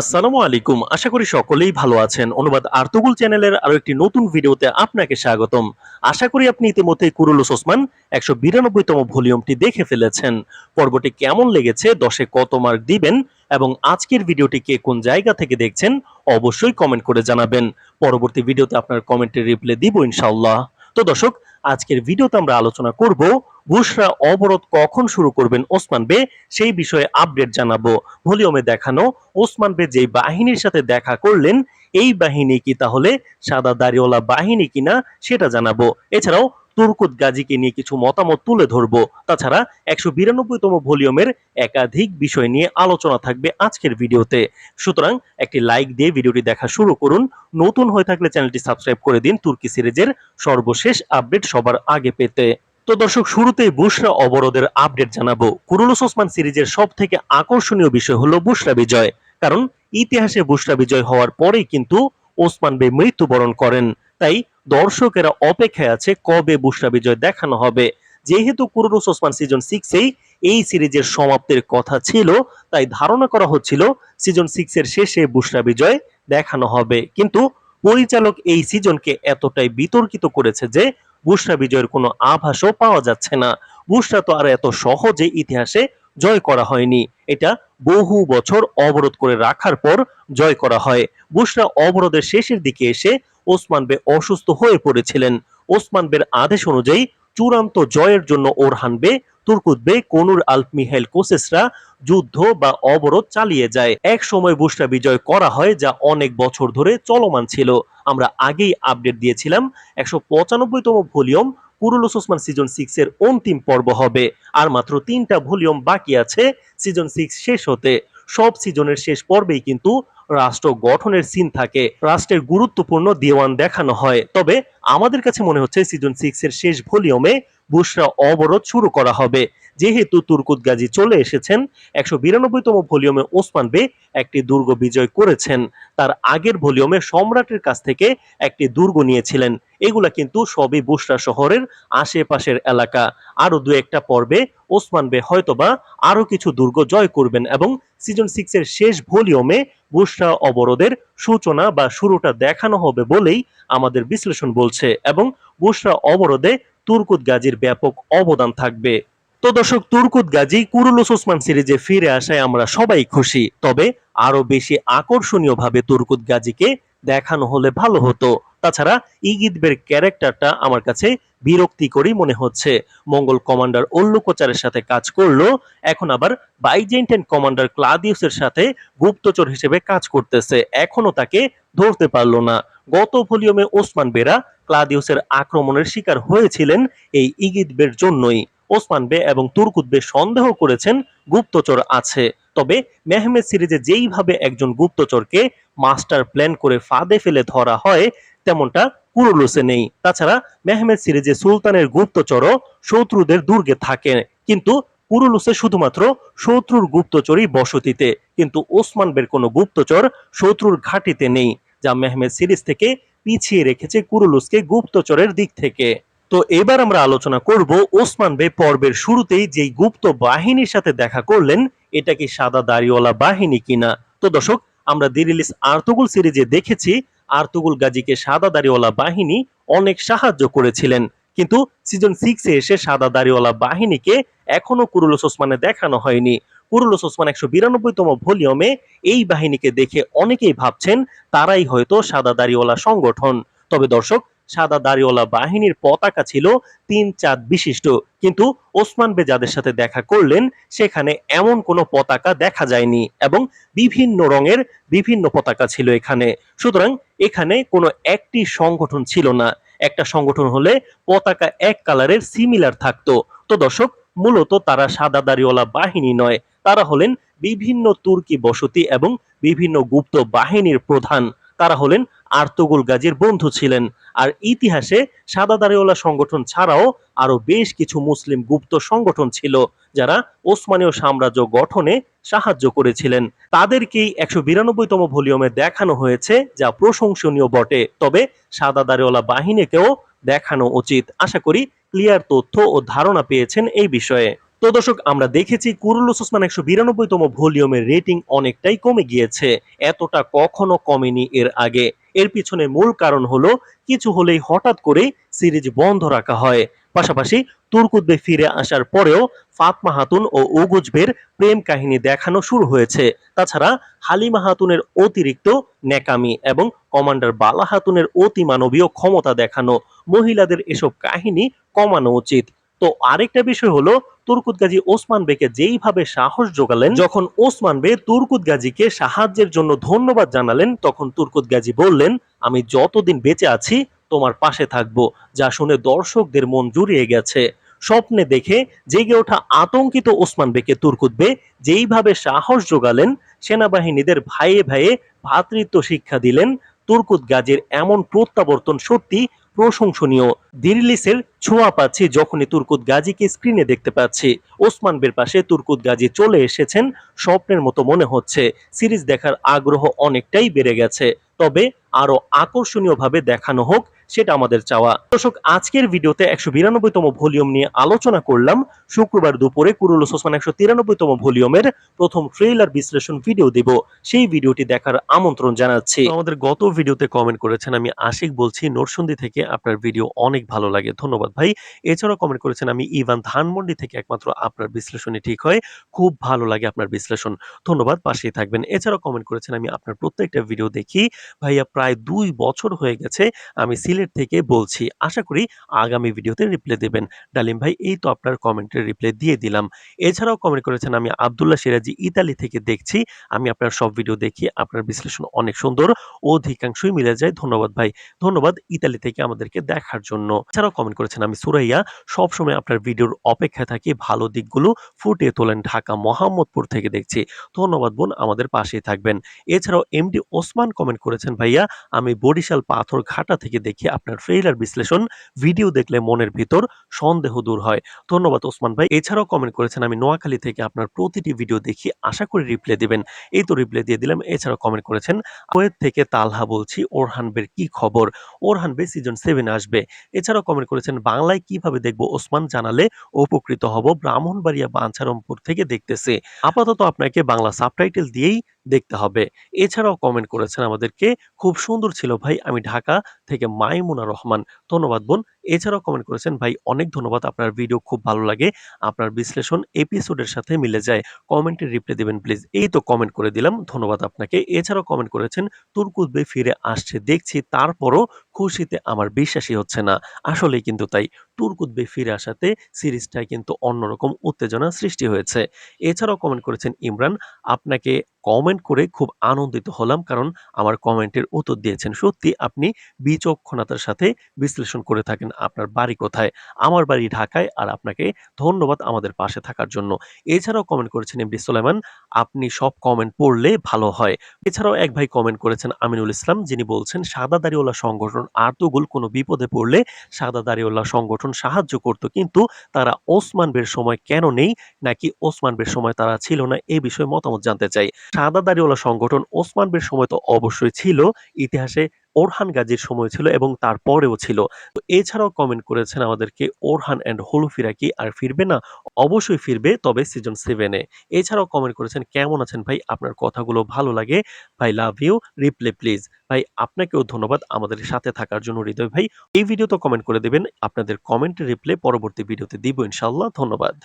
আসসালামু আলাইকুম। আশা করি সকলেই ভালো আছেন। অনুবাদ আর্তুগুল চ্যানেলের আরও একটি নতুন ভিডিওতে আপনাকে স্বাগতম। আশা করি আপনি ইতিমধ্যে কুরুলুস ওসমান একশো বিরানব্বইতম ভলিউমটি দেখে ফেলেছেন। পর্বটি কেমন লেগেছে, দশে কত মার্ক দিবেন এবং আজকের ভিডিওটি কে কোন জায়গা থেকে দেখছেন, অবশ্যই কমেন্ট করে জানাবেন। পরবর্তী ভিডিওতে আপনার কমেন্টের রিপ্লাই দিব ইনশাআল্লাহ। তো দর্শক আজকের ভিডিওতে আমরা আলোচনা করব, বুশরা অবরোধ কখন শুরু করবেন ওসমান বে, সেই বিষয়ে আপডেট জানাব। ভলিউমে দেখানো, ওসমান বে যে বাহিনীর সাথে দেখা করলেন, এই বাহিনী কি তাহলে সাদা দাড়িওয়ালা বাহিনী কিনা সেটা জানাব। এছাড়াও তুর্কুত গাজীকে নিয়ে কিছু মতামত তুলে ধরব। তাছাড়া একশো বিরানব্বইতম ভলিউমের একাধিক বিষয় নিয়ে আলোচনা থাকবে আজকের ভিডিওতে। সুতরাং একটি লাইক দিয়ে ভিডিওটি দেখা শুরু করুন। নতুন হয়ে থাকলে চ্যানেলটি সাবস্ক্রাইব করে দিন তুর্কি সিরিজের সর্বশেষ আপডেট সবার আগে পেতে। তো দর্শক, শুরুতেই বুশরা অবরোধের আপডেট জানাব। কুরুলুস ওসমান সিরিজের সব থেকে আকর্ষণীয় বিষয় হলো বুশরা বিজয়। কারণ ইতিহাসে বুশরা বিজয় হওয়ার পরেই কিন্তু ওসমান বে মৃত্যুবরণ করেন। তাই দর্শকেরা অপেক্ষায় আছে কবে বুশরা বিজয় দেখানো হবে। যেহেতু কুরুলুস ওসমান সিজন সিক্সেই এই সিরিজের সমাপ্তির কথা ছিল, তাই ধারণা করা হচ্ছিল সিজন সিক্স এর শেষে বুশরা বিজয় দেখানো হবে। কিন্তু পরিচালক এই সিজনকে এতটাই বিতর্কিত করেছে যে বুশরা বিজয়ের কোনো আভাসও পাওয়া যাচ্ছে না। বুশরা তো আর এত সহজে ইতিহাসে জয় করা হয়নি। এটা বহু বছর অবরোধ করে রাখার পর জয় করা হয়। বুশরা অবরোধের শেষের দিকে এসে ওসমান বে অসুস্থ হয়ে পড়েছিলেন। ওসমান বের আদেশ অনুযায়ী চূড়ান্ত জয়ের জন্য ওরহান বে, তুর্কুত বে, কনুর আলপ মিহাইল কোসেসরা যুদ্ধ বা অবরোধ চালিয়ে যায়। এক সময় বুশরা বিজয় করা হয় যা অনেক বছর ধরে চলমান ছিল। আমরা আগেই আপডেট দিয়েছিলাম, একশো পঁচানব্বইতম volume Kurulus Osman season six এর অন্তিম পর্ব হবে। আর মাত্র তিনটা ভলিউম বাকি আছে, সিজন সিক্স শেষ হতে। সব সিজনের শেষ পর্বেই কিন্তু রাষ্ট্র গঠনের সিন থাকে, রাষ্ট্রের গুরুত্বপূর্ণ দেওয়ান দেখানো হয়। তবে আমাদের কাছে মনে হচ্ছে সিজন সিক্স এর শেষ ভলিউমে বুশরা অবরোধ শুরু করা হবে। যেহেতু তুর্কুত গাজী চলে এসেছেন, একশো বিরানব্বইতম ভলিউমে ওসমান বে একটি দুর্গ বিজয় করেছেন। তার আগের ভলিউমে সম্রাটের কাছ থেকে একটি দুর্গ নিয়েছিলেন। এগুলা কিন্তু সবই বুশরা শহরের আশেপাশের এলাকা। আরও দু একটা পর্বে ওসমান বে হয়তোবা আরও কিছু দুর্গ জয় করবেন এবং সিজন সিক্সের শেষ ভলিউমে বুশরা অবরোধের সূচনা বা শুরুটা দেখানো হবে বলেই আমাদের বিশ্লেষণ বলছে এবং বুশরা অবরোধে তুর্কুত গাজীর ব্যাপক অবদান থাকবে। তো দর্শক, তুর্কুত গাজী কুরুলুস ওসমান সিরিজে ফিরে আসায় আমরা সবাই খুশি। তবে আরও বেশি আকর্ষণীয় ভাবে তুর্কুত গাজীকে দেখানো হলে ভালো হতো। তাছাড়া ইগিদবের ক্যারেক্টারটা আমার কাছে বিরক্তিকরই মনে হচ্ছে। মঙ্গল কমান্ডার ওল্লুকোচারের সাথে কাজ করল, এখন আবার বাইজেন্টাইন কমান্ডার ক্লাদিউসের সাথে গুপ্তচর হিসেবে কাজ করতেছে। এখনও তাকে ধরতে পারল না। গত ভলিউমে ওসমান বেরা ক্লাদিউসের আক্রমণের শিকার হয়েছিলেন এই ইগিদবের জন্যই। ওসমান বে এবং তুর্কুত বে সন্দেহ করেছেন গুপ্তচর আছে। তবে মেহমেদ সিরিজে যেইভাবে একজন গুপ্তচরকে মাস্টার প্ল্যান করে ফাঁদে ফেলে ধরা হয়, তেমনটা কুরুলুসে নেই। তাছাড়া মেহমেদ সিরিজে সুলতানের গুপ্তচরও শত্রুদের দুর্গে থাকে। কিন্তু কুরুলুসে শুধুমাত্র শত্রুর গুপ্তচরই বসতিতে। কিন্তু ওসমান বের কোনো গুপ্তচর শত্রুর ঘাটিতে নেই। যা মেহমেদ সিরিজ থেকে পিছিয়ে রেখেছে কুরুলুসকে গুপ্তচরের দিক থেকে। তো এবার আমরা আলোচনা করব ওসমান বে পর্বের শুরুতেই যেই গুপ্ত বাহিনীর সাথে দেখা করলেন, এটা কি সাদা দাড়িওয়ালা বাহিনী কিনা? তো দর্শক, আমরা দিরিলিস আর্তুগুল সিরিজে দেখেছি, আর্তুগুল গাজীকে সাদা দাড়িওয়ালা বাহিনী অনেক সাহায্য করেছিলেন। কিন্তু সিজন সিক্সে এসে সাদা দাড়িওয়ালা বাহিনীকে এখনও কুরুলুস ওসমানে দেখানো হয়নি। কুরুলুস ওসমান একশো বিরানব্বইতম ভলিউমে এই বাহিনীকে দেখে অনেকেই ভাবছেন তারাই হয়তো সাদা দাড়িওয়ালা সংগঠন। তবে দর্শক, সাদা দাড়িওয়ালা বাহিনীর পতাকা ছিল তিন চাঁদ বিশিষ্ট। কিন্তু ওসমান বে যাদের সাথে দেখা করলেন, সেখানে এমন কোনো পতাকা দেখা যায়নি এবং বিভিন্ন রঙের বিভিন্ন পতাকা ছিল এখানে। সুতরাং এখানে কোনো একটি সংগঠন ছিল না। একটা সংগঠন হলে পতাকা এক কালারের সিমিলার থাকতো। তো দর্শক, মূলত তারা সাদা দাড়িওয়ালা বাহিনী নয় তারা হলেন বিভিন্ন তুর্কি বসতি এবং বিভিন্ন গুপ্ত বাহিনীর প্রধান। তারা হলেন আর্তগুল গাজীর বন্ধু ছিলেন। আর ইতিহাসে সাদা দাড়িওয়ালা সংগঠন ছাড়াও আরও বেশ কিছু মুসলিম গুপ্ত সংগঠন ছিল, যারা ওসমানীয় সাম্রাজ্য গঠনে সাহায্য করেছিলেন। তাদেরকেই একশো বিরানব্বইতম ভলিউমে দেখানো হয়েছে, যা প্রশংসনীয় বটে। তবে সাদা দাড়িওয়ালা বাহিনীকেও দেখানো উচিত। আশা করি ক্লিয়ার তথ্য ও ধারণা পেয়েছেন এই বিষয়ে। তো দর্শক, আমরা দেখেছি কুরুলুস ওসমান একশো বিরানব্বইতম ভলিউমের রেটিং অনেকটাই কমে গিয়েছে। এতটা কখনো কমেনি এর আগে। এর পিছনে মূল কারণ হলো, কিছু হলেই হঠাৎ করে সিরিজ বন্ধ রাখা হয়। পাশাপাশি তুর্কুদ্বে ফিরে আসার পরেও ফাতমা হাতুন ও উগুজবের প্রেম কাহিনী দেখানো শুরু হয়েছে। তাছাড়া হালিমা হাতুনের অতিরিক্ত নেকামি এবং কমান্ডার বালা হাতুনের অতিমানবীয় ক্ষমতা দেখানো, মহিলাদের এসব কাহিনী কমানো উচিত। তো আরেকটা বিষয় হলো তুর্কুত গাজী ওসমান বেকে যেইভাবে সাহস যোগালেন, যখন ওসমান বে তুর্কুত গাজীকে সাহায্যের জন্য ধন্যবাদ জানালেন, তখন তুর্কুত গাজী বললেন, আমি যতদিন বেঁচে আছি, তোমার পাশে থাকব, যা শুনে দর্শকদের মন জুড়িয়ে গেছে। স্বপ্নে দেখে জেগে ওঠা আতঙ্কিত ওসমান বেকে তুর্কুত বে যেইভাবে সাহস যোগালেন, সেনাবাহিনীদের ভাইয়ে ভাইয়ে ভ্রাতৃত্ব শিক্ষা দিলেন তুর্কুত গাজীর এমন প্রত্যাবর্তন সত্যি প্রশংসনীয়। দিরিলিসের ছোঁয়া পাচ্ছি যখনই তুর্কুত গাজীকে স্ক্রিনে দেখতে পাচ্ছি। ওসমান বের পাশে তুর্কুত গাজী চলে এসেছেন স্বপ্নের মতো মনে হচ্ছে। সিরিজ দেখার আগ্রহ অনেকটাই বেড়ে গেছে। তবে আরও আকর্ষণীয়ভাবে দেখানো হোক সেটা আমাদের চাওয়া। দর্শক, আজকের ভিডিওতে একশো বিরানব্বইতম ভলিউম নিয়ে আলোচনা করলাম। শুক্রবার দুপুরে কুরুলুস ওসমান একশো তিরানব্বইতম ভলিউমের প্রথম ট্রেইলার বিশ্লেষণ ভিডিও দেব। সেই ভিডিওটি দেখার আমন্ত্রণ জানাচ্ছি। আমাদের গত ভিডিওতে কমেন্ট করেছেন, আমি আশিক বলছি, নরসুন্দি থেকে আপনার ভিডিও অনেক ভালো লাগে। ধন্যবাদ ভাই। এছাড়াও কমেন্ট করেছেন, আমি ইভান ধানমন্ডি থেকে একমাত্র আপনার বিশ্লেষণই ঠিক হয়। খুব ভালো লাগে আপনার বিশ্লেষণ। ধন্যবাদ, পাশেই থাকবেন। এছাড়াও কমেন্ট করেছেন, আমি আপনার প্রত্যেকটা ভিডিও দেখি। ভাইয়া, প্রায় দুই বছর হয়ে গেছে, আমি সিলেট থেকে বলছি, আশা করি আগামী ভিডিওতে রিপ্লাই দেবেন। ডালিম ভাই, এই তো আপনার কমেন্টের রিপ্লাই দিয়ে দিলাম। এছাড়াও কমেন্ট করেছেন, আমি আবদুল্লাহ সিরাজি, ইতালি থেকে দেখছি। আমি আপনার সব ভিডিও দেখি, আপনার বিশ্লেষণ অনেক সুন্দর। অধিকাংশই মিলে যায়। ধন্যবাদ ভাই। ধন্যবাদ ইতালি থেকে আমাদেরকে দেখার জন্য। এছাড়াও কমেন্ট করেছেন, আমি সুরাইয়া, সবসময় আপনার ভিডিওর অপেক্ষায় থাকি, ভালো দিকগুলো ফুটিয়ে তোলেন ঢাকা, মোহাম্মদপুর থেকে দেখছি। ধন্যবাদ বোন, আমাদের পাশেই থাকবেন। এছাড়াও এমডি ওসমান কমেন্ট করেছেন, ভাইয়া, আমি বরিশাল পাথর ঘাটা থেকে দেখি আপনার ট্রেইলার বিশ্লেষণ ভিডিও দেখলে মনের ভিতর সন্দেহ দূর হয়। ধন্যবাদ ওসমান ভাই। এছাড়াও কমেন্ট করেছেন, আমি নোয়াখালী থেকে আপনার প্রতিটি ভিডিও দেখি, আশা করি রিপ্লাই দিবেন। এই তো রিপ্লাই দিয়ে দিলাম। এছাড়াও কমেন্ট করেছেন, কুয়েত থেকে তালহা বলছি, ওরহান বের কি খবর? ওরহান বে সিজন সেভেন আসবে। এছাড়াও কমেন্ট করেছেন, বাংলায় কীভাবে দেখব? ওসমান জানালে, উপকৃত হব ব্রাহ্মণবাড়িয়া বাঞ্ছারমপুর থেকে দেখতেছে। আপাতত আপনাকে বাংলা সাবটাইটেল দিয়েই দেখতে হবে। এছাড়াও কমেন্ট করেছেন আমাদেরকে, খুব সুন্দর ছিল ভাই, আমি ঢাকা থেকে মাইমুনা রহমান। ধন্যবাদ বোন। এছাড়াও কমেন্ট করেছেন, ভাই, অনেক ধন্যবাদ, আপনার ভিডিও খুব ভালো লাগে। আপনার বিশ্লেষণ এপিসোডের সাথে মিলে যায়। কমেন্টের রিপ্লাই দিবেন প্লিজ এই তো কমেন্ট করে দিলাম, ধন্যবাদ আপনাকে। এছাড়াও কমেন্ট করেছেন তুর্কুদ বে ফিরে আসছে, দেখছি তারপরও খুশিতে আমার বিশ্বাসই হচ্ছে না। আসলেই কিন্তু তাই তুর্কুদ বে ফিরে আসাতে সিরিজটায় কিন্তু অন্যরকম উত্তেজনা সৃষ্টি হয়েছে। এছাড়াও কমেন্ট করেছেন, ইমরান, আপনাকে কমেন্ট করে খুব আনন্দিত হলাম, কারণ আমার কমেন্টের উত্তর দিয়েছেন। সত্যি, আপনি বিচক্ষণতার সাথে বিশ্লেষণ করে থাকেন। আপনার বাড়ি কোথায়, আমার বাড়ি ঢাকায় আর আপনাকে ধন্যবাদ আমাদের পাশে থাকার জন্য। এছাড়াও কমেন্ট করেছেন এমডি সোলাইমান, আপনি সব কমেন্ট পড়লে ভালো হয়। এছাড়াও এক ভাই কমেন্ট করেছেন আমিনুল ইসলাম, যিনি বলছেন, সাদা দাড়িওয়ালা সংগঠন আর্তুগুল কোনো বিপদে পড়লে সাদা দাড়িওয়ালা সংগঠন সাহায্য করত, কিন্তু তারা ওসমান বের সময় কেন নেই, নাকি ওসমান বের সময় তারা ছিল না, এ বিষয়ে মতামত জানতে চাই। সাদা দাড়িওয়ালা সংগঠন ওসমান বের সময় তো অবশ্যই ছিল, ইতিহাসে ওরহান গাজীর সময় ছিল এবং তারপরেও ছিল। তো এছাড়াও কমেন্ট করেছেন আমাদেরকে ওরহান অ্যান্ড হলুফিরা কি আর ফিরবে না? অবশ্যই ফিরবে, তবে সিজন সেভেনে এছাড়াও কমেন্ট করেছেন, কেমন আছেন ভাই? আপনার কথাগুলো ভালো লাগে। ভাই লাভ ইউ রিপ্লে প্লিজ ভাই, আপনাকেও ধন্যবাদ আমাদের সাথে থাকার জন্য হৃদয় ভাই। এই ভিডিও তো কমেন্ট করে দেবেন। আপনাদের কমেন্ট রিপ্লে পরবর্তী ভিডিওতে দিব ইনশাল্লাহ ধন্যবাদ।